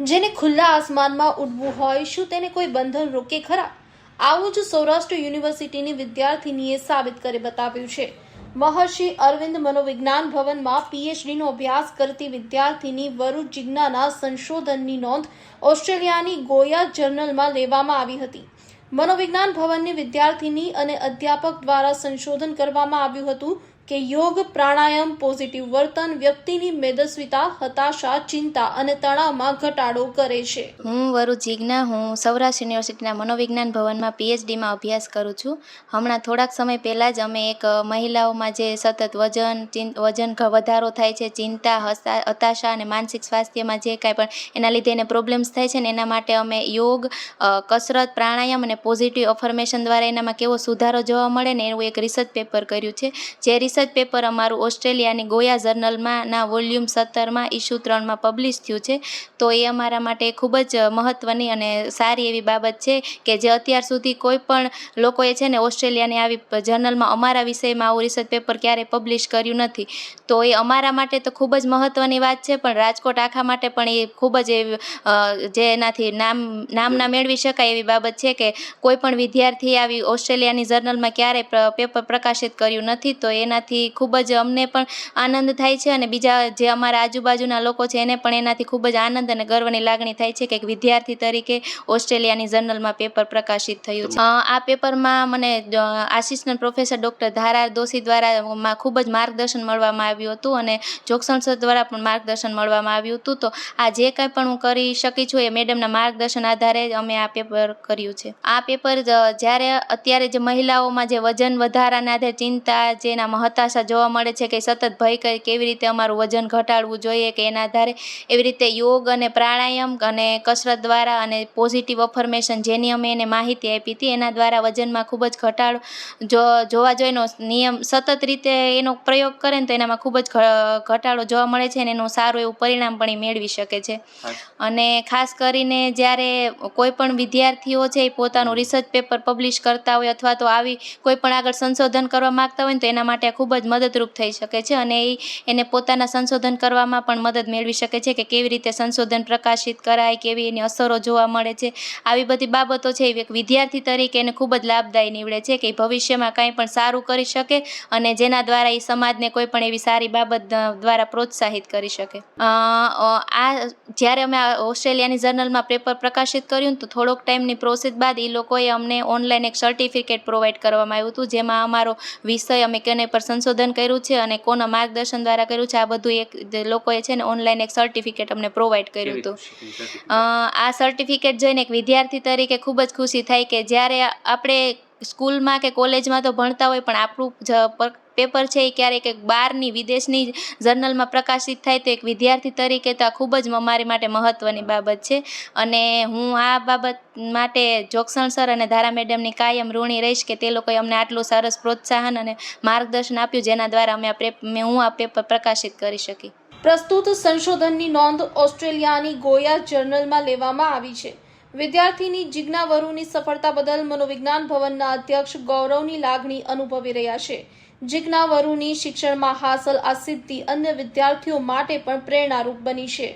જેને ખુલ્લા આસમાનમાં ઉડવું હોય, શું તેને કોઈ બંધન રોકે ખરા? આવું જ સૌરાષ્ટ્ર યુનિવર્સિટીની વિદ્યાર્થીનીએ સાબિત કરી બતાવ્યું છે. મહર્ષિ અરવિંદ મનોવિજ્ઞાન ભવનમાં પીએચડીનો અભ્યાસ કરતી વિદ્યાર્થીની વરુ જિજ્ઞાના સંશોધનની નોંધ ઓસ્ટ્રેલિયાની ગોયા જર્નલમાં લેવામાં આવી હતી. મનોવિજ્ઞાન ભવનની વિદ્યાર્થીની અને અધ્યાપક દ્વારા સંશોધન કરવામાં આવ્યું હતું કે યોગ, પ્રાણાયામ, પોઝિટિવ વર્તન, વ્યક્તિની મેદસ્વીતા, હતાશા, ચિંતા અને તણાવમાં ઘટાડો કરે છે. હું વરુ જીજ્ઞા, હું સૌરાષ્ટ્ર યુનિવર્સિટીના મનોવિજ્ઞાન ભવનમાં પીએચડીમાં અભ્યાસ કરું છું. હમણાં થોડાક સમય પહેલાં જ અમે એક મહિલાઓમાં જે સતત વજન વજન વધારો થાય છે, ચિંતા હતાશા અને માનસિક સ્વાસ્થ્યમાં જે કાંઈ પણ એના લીધે એને પ્રોબ્લેમ્સ થાય છે ને એના માટે અમે યોગ કસરત, પ્રાણાયામ અને પોઝિટિવ અફર્મેશન દ્વારા એનામાં કેવો સુધારો જોવા મળે ને એવું એક રિસર્ચ પેપર કર્યું છે. જે રિસર્ચ પેપર અમારું ઓસ્ટ્રેલિયાની ગોયા જર્નલમાં ના વોલ્યુમ સત્તરમાં ઇસ્યુ ત્રણમાં પબ્લિશ થયું છે. તો એ અમારા માટે ખૂબ જ મહત્ત્વની અને સારી એવી બાબત છે કે જે અત્યાર સુધી કોઈ પણ લોકોએ છે ને ઓસ્ટ્રેલિયાની આવી જર્નલમાં અમારા વિષયમાં આવું રિસર્ચ પેપર ક્યારેય પબ્લિશ કર્યું નથી. તો એ અમારા માટે તો ખૂબ જ મહત્ત્વની વાત છે, પણ રાજકોટ આખા માટે પણ એ ખૂબ જ જે એનાથી નામ નામના મેળવી શકાય એવી બાબત છે કે કોઈ પણ વિદ્યાર્થી આવી ઓસ્ટ્રેલિયાની જર્નલમાં ક્યારેય પેપર પ્રકાશિત કર્યું નથી. તો એનાથી ખૂબ જ અમને પણ આનંદ થાય છે અને બીજા જે અમારા આજુબાજુના લોકો છે એને પણ એનાથી ખૂબ જ આનંદ અને ગર્વની લાગણી થાય છે કે એક વિદ્યાર્થી તરીકે ઓસ્ટ્રેલિયાની જર્નલમાં પેપર પ્રકાશિત થયું છે. આ પેપરમાં મને આસિસ્ટન્ટ પ્રોફેસર ડૉક્ટર ધારા દોશી દ્વારા ખૂબ જ માર્ગદર્શન મળવામાં આવ્યું હતું અને જોક્સન સર દ્વારા પણ માર્ગદર્શન મળવામાં આવ્યું હતું. તો આ જે કાંઈ પણ હું કરી શકી છું એ મેડમના માર્ગદર્શન આધારે અમે આ પેપર કર્યું છે. આ પેપર જ્યારે, અત્યારે જે મહિલાઓમાં જે વજન વધારાના આધારે ચિંતા જેનામાં હતાશા જોવા મળે છે કે સતત ભય કેવી રીતે અમારું વજન ઘટાડવું જોઈએ કે એના આધારે એવી રીતે યોગ અને પ્રાણાયામ અને કસરત દ્વારા અને પોઝિટિવ અફર્મેશન જેની અમે એને માહિતી આપી હતી એના દ્વારા વજનમાં ખૂબ જ ઘટાડો જો જોવા જોઈનો નિયમ સતત રીતે એનો પ્રયોગ કરે ને તો એનામાં ખૂબ જ ઘટાડો જોવા મળે છે અને એનું સારું એવું પરિણામ પણ એ મેળવી શકે છે. અને ખાસ કરીને જ્યારે કોઈ પણ વિદ્યાર્થીઓ છે એ પોતાનું રિસર્ચ પેપર પબ્લિશ કરતા હોય અથવા તો આવી કોઈ પણ આગળ સંશોધન કરવા માગતા હોય ને તો એના માટે ખૂબ જ મદદરૂપ થઈ શકે છે અને એ એને પોતાના સંશોધન કરવામાં પણ મદદ મેળવી શકે છે કે કેવી રીતે સંશોધન પ્રકાશિત કરાય, કેવી એની અસરો જોવા મળે છે. આવી બધી બાબતો છે, એક વિદ્યાર્થી તરીકે એને ખૂબ જ લાભદાયી નીવડે છે કે ભવિષ્યમાં કંઈ પણ સારું કરી શકે અને જેના દ્વારા એ સમાજને કોઈ પણ એવી સારી બાબત દ્વારા પ્રોત્સાહિત કરી શકે. આ જ્યારે અમે ઓસ્ટ્રેલિયાની જર્નલમાં પેપર પ્રકાશિત કર્યું તો થોડોક ટાઈમની પ્રોસેસ બાદ એ લોકોએ અમને ઓનલાઈન એક સર્ટિફિકેટ પ્રોવાઈડ કરવામાં આવ્યું હતું, જેમાં અમારો વિષય અમે કેને પર સંશોધન કર્યું છે અને કોના માર્ગદર્શન દ્વારા કર્યું છે આ બધું એક લોકોએ છે ને ઓનલાઈન એક સર્ટિફિકેટ અમને પ્રોવાઈડ કર્યું હતું. આ સર્ટિફિકેટ જોઈને એક વિદ્યાર્થી તરીકે ખૂબ જ ખુશી થાય કે જ્યારે આપણે સ્કૂલમાં કે કોલેજમાં તો ભણતા હોય પણ આપણું જ પેપર છે એ ક્યારેક એક બહારની વિદેશની જર્નલમાં પ્રકાશિત થાય તો એક વિદ્યાર્થી તરીકે તો આ ખૂબ જ અમારી માટે મહત્ત્વની બાબત છે. અને હું આ બાબત માટે જોક્સણ સર અને ધારા મેડમની કાયમ ઋણી રહીશ કે તે લોકોએ અમને આટલું સરસ પ્રોત્સાહન અને માર્ગદર્શન આપ્યું જેના દ્વારા અમે આ હું આ પેપર પ્રકાશિત કરી શકી. પ્રસ્તુત સંશોધનની નોંધ ઓસ્ટ્રેલિયાની ગોયા જર્નલમાં લેવામાં આવી છે. વિદ્યાર્થીની જિજ્ઞા વરુની સફળતા બદલ મનોવિજ્ઞાન ભવનના અધ્યક્ષ ગૌરવની લાગણી અનુભવી રહ્યા છે. જિજ્ઞા વરુની શિક્ષણમાં હાંસલ આ સિદ્ધિ અન્ય વિદ્યાર્થીઓ માટે પણ પ્રેરણારૂપ બની છે.